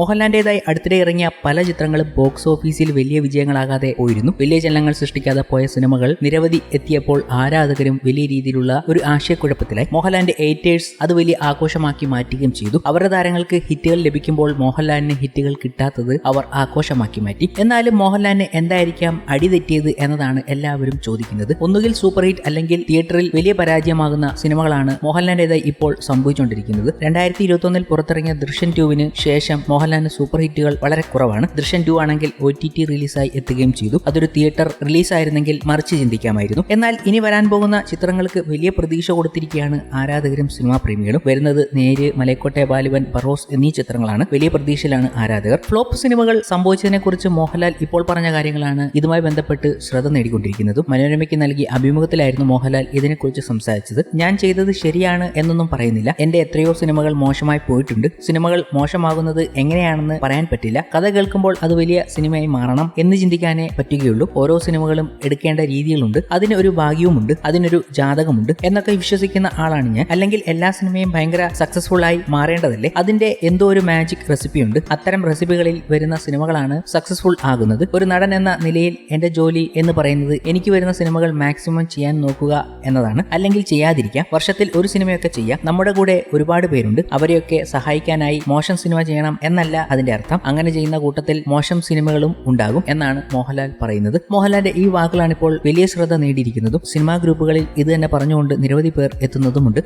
മോഹൻലാലിന്റേതായി അടുത്തിടെ ഇറങ്ങിയ പല ചിത്രങ്ങളും ബോക്സ് ഓഫീസിൽ വലിയ വിജയങ്ങളാകാതെ പോയിരുന്നു. വലിയ ചലനങ്ങൾ സൃഷ്ടിക്കാതെ പോയ സിനിമകൾ നിരവധി എത്തിയപ്പോൾ ആരാധകരും വലിയ രീതിയിലുള്ള ഒരു ആശയക്കുഴപ്പത്തിലായി. മോഹൻലാലിന്റെ എയ്റ്റേഴ്സ് അത് വലിയ ആഘോഷമാക്കി മാറ്റുകയും ചെയ്തു. അവരുടെ താരങ്ങൾക്ക് ഹിറ്റുകൾ ലഭിക്കുമ്പോൾ മോഹൻലാലിന് ഹിറ്റുകൾ കിട്ടാത്തത് അവർ ആഘോഷമാക്കി മാറ്റി. എന്നാലും മോഹൻലാലിന് എന്തായിരിക്കാം അടിതെറ്റിയത് എന്നതാണ് എല്ലാവരും ചോദിക്കുന്നത്. ഒന്നുകിൽ സൂപ്പർ ഹിറ്റ് അല്ലെങ്കിൽ തിയേറ്ററിൽ വലിയ പരാജയമാകുന്ന സിനിമകളാണ് മോഹൻലാലിന്റേതായി ഇപ്പോൾ സംഭവിച്ചുകൊണ്ടിരിക്കുന്നത്. രണ്ടായിരത്തി ഇരുപത്തി ഒന്നിൽ പുറത്തിറങ്ങിയ ദൃശ്യൻ ട്യൂവിന് ശേഷം മോഹൻലാലിന് സൂപ്പർ ഹിറ്റുകൾ വളരെ കുറവാണ്. ദൃശ്യം ടു ആണെങ്കിൽ ഒ ടി ടി റിലീസായി എത്തുകയും ചെയ്തു. അതൊരു തിയേറ്റർ റിലീസായിരുന്നെങ്കിൽ മറിച്ച് ചിന്തിക്കാമായിരുന്നു. എന്നാൽ ഇനി വരാൻ പോകുന്ന ചിത്രങ്ങൾക്ക് വലിയ പ്രതീക്ഷ കൊടുത്തിരിക്കുകയാണ് ആരാധകരും സിനിമാ പ്രേമികളും. വരുന്നത് നേര് മലൈക്കോട്ടെ ബാലുവൻ ബറോസ് എന്നീ ചിത്രങ്ങളാണ്. വലിയ പ്രതീക്ഷയിലാണ് ആരാധകർ. ഫ്ലോപ്പ് സിനിമകൾ സംഭവിച്ചതിനെ കുറിച്ച് മോഹൻലാൽ ഇപ്പോൾ പറഞ്ഞ കാര്യങ്ങളാണ് ഇതുമായി ബന്ധപ്പെട്ട് ശ്രദ്ധ നേടിക്കൊണ്ടിരിക്കുന്നതും. മനോരമയ്ക്ക് നൽകിയ അഭിമുഖത്തിലായിരുന്നു മോഹൻലാൽ ഇതിനെക്കുറിച്ച് സംസാരിച്ചത്. ഞാൻ ചെയ്തത് ശരിയാണ് എന്നൊന്നും പറയുന്നില്ല. എന്റെ എത്രയോ സിനിമകൾ മോശമായി പോയിട്ടുണ്ട്. സിനിമകൾ മോശമാകുന്നത് എങ്ങനെയാണെന്ന് പറയാൻ പറ്റില്ല. കഥ കേൾക്കുമ്പോൾ അത് വലിയ സിനിമയായി മാറണം എന്ന് ചിന്തിക്കാനേ പറ്റുകയുള്ളൂ. ഓരോ സിനിമകളും എടുക്കേണ്ട രീതികളുണ്ട്. അതിന് ഒരു ഭാഗ്യവുമുണ്ട്. അതിനൊരു ജാതകമുണ്ട്. എന്നൊക്കെ വിശ്വസിക്കുന്ന ആളാണ് ഞാൻ. അല്ലെങ്കിൽ എല്ലാ സിനിമയും ഭയങ്കര സക്സസ്ഫുൾ ആയി മാറേണ്ടതല്ലേ? അതിന്റെ എന്തോ ഒരു മാജിക് റെസിപ്പി ഉണ്ട്. അത്തരം റെസിപ്പികളിൽ വരുന്ന സിനിമകളാണ് സക്സസ്ഫുൾ ആകുന്നത്. ഒരു നടൻ എന്ന നിലയിൽ എന്റെ ജോലി എന്ന് പറയുന്നത് എനിക്ക് വരുന്ന സിനിമകൾ മാക്സിമം ചെയ്യാൻ നോക്കുക എന്നതാണ്. അല്ലെങ്കിൽ ചെയ്യാതിരിക്കാം. വർഷത്തിൽ ഒരു സിനിമയൊക്കെ ചെയ്യാം. നമ്മുടെ കൂടെ ഒരുപാട് പേരുണ്ട്. അവരെയൊക്കെ സഹായിക്കാനായി മോശം സിനിമ ചെയ്യണം എന്നല്ല അതിന്റെ അർത്ഥം. അങ്ങനെ ചെയ്യുന്ന കൂട്ടത്തിൽ മോശം സിനിമകളും ഉണ്ടാകും എന്നാണ് മോഹൻലാൽ പറയുന്നത്. മോഹൻലാലിന്റെ ഈ വാക്കുകളാണ് ഇപ്പോൾ വലിയ ശ്രദ്ധ നേടിയിരിക്കുന്നതും സിനിമാ ഗ്രൂപ്പുകളിൽ ഇത് തന്നെ പറഞ്ഞുകൊണ്ട് നിരവധി പേർ എത്തുന്നതുമുണ്ട്.